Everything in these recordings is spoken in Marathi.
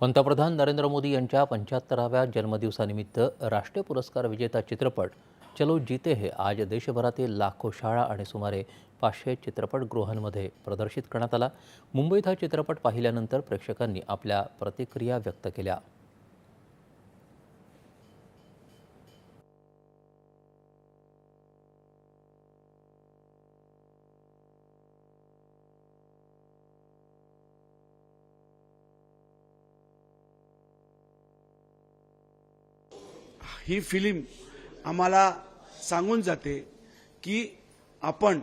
पंतप्रधान नरेंद्र मोदी यांच्या पंच्याहत्तराव्या जन्मदिवसानिमित्त राष्ट्रीय पुरस्कार विजेता चित्रपट चलो जीते हे आज देशभरातील लाखो शाळा आणि सुमारे पाचशे चित्रपटगृहांमध्ये प्रदर्शित करण्यात आला. मुंबईत हा चित्रपट पाहिल्यानंतर प्रेक्षकांनी आपल्या प्रतिक्रिया व्यक्त केल्या. ही फिल्म आम्हाला सांगून जाते की आपण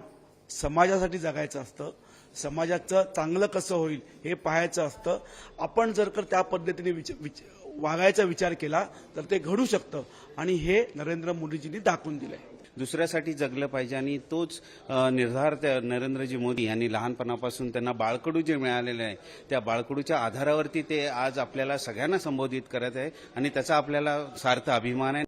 समाजासाठी जगायचं असतं. समाजाचं चांगलं कसं होईल हे पाहायचं असतं. आपण जर का त्या पद्धतीने विच, विच, वागायचा विचार केला तर ते घडू शकतं. आणि हे नरेंद्र मोदीजींनी दाखवून दिलंय. दुसऱ्यासाठी जगलं पाहिजे. आणि तोच निर्धार त्या नरेंद्रजी मोदी यांनी लहानपणापासून त्यांना बाळकडू जे मिळालेलं आहे त्या बाळकडूच्या आधारावरती ते आज आपल्याला सगळ्यांना संबोधित करत आहे. आणि त्याचा आपल्याला सार्थ अभिमान आहे.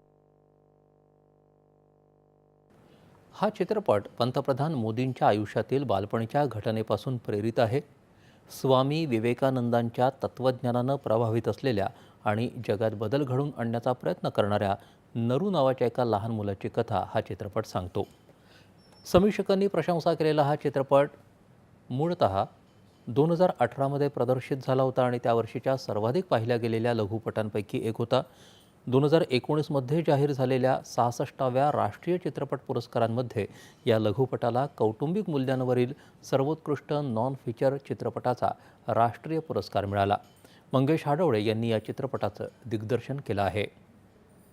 हा चित्रपट पंतप्रधान मोदींच्या आयुष्यातील बालपणीच्या घटनेपासून प्रेरित आहे. स्वामी विवेकानंदांच्या तत्त्वज्ञानानं प्रभावित असलेल्या आणि जगात बदल घडवून आणण्याचा प्रयत्न करणाऱ्या नरू नावाच्या एका लहान मुलाची कथा हा चित्रपट सांगतो. समीक्षकांनी प्रशंसा केलेला हा चित्रपट मूळतः दोन हजार अठरामध्ये प्रदर्शित झाला होता आणि त्यावर्षीच्या सर्वाधिक पाहिल्या गेलेल्या लघुपटांपैकी एक होता. दोन हजार एकोणीसमध्ये जाहीर झालेल्या सहासष्टाव्या राष्ट्रीय चित्रपट पुरस्कारांमध्ये या लघुपटाला कौटुंबिक मूल्यांवरील सर्वोत्कृष्ट नॉन फीचर चित्रपटाचा राष्ट्रीय पुरस्कार मिळाला. मंगेश हाडवळे यांनी या चित्रपटाचं दिग्दर्शन केलं आहे.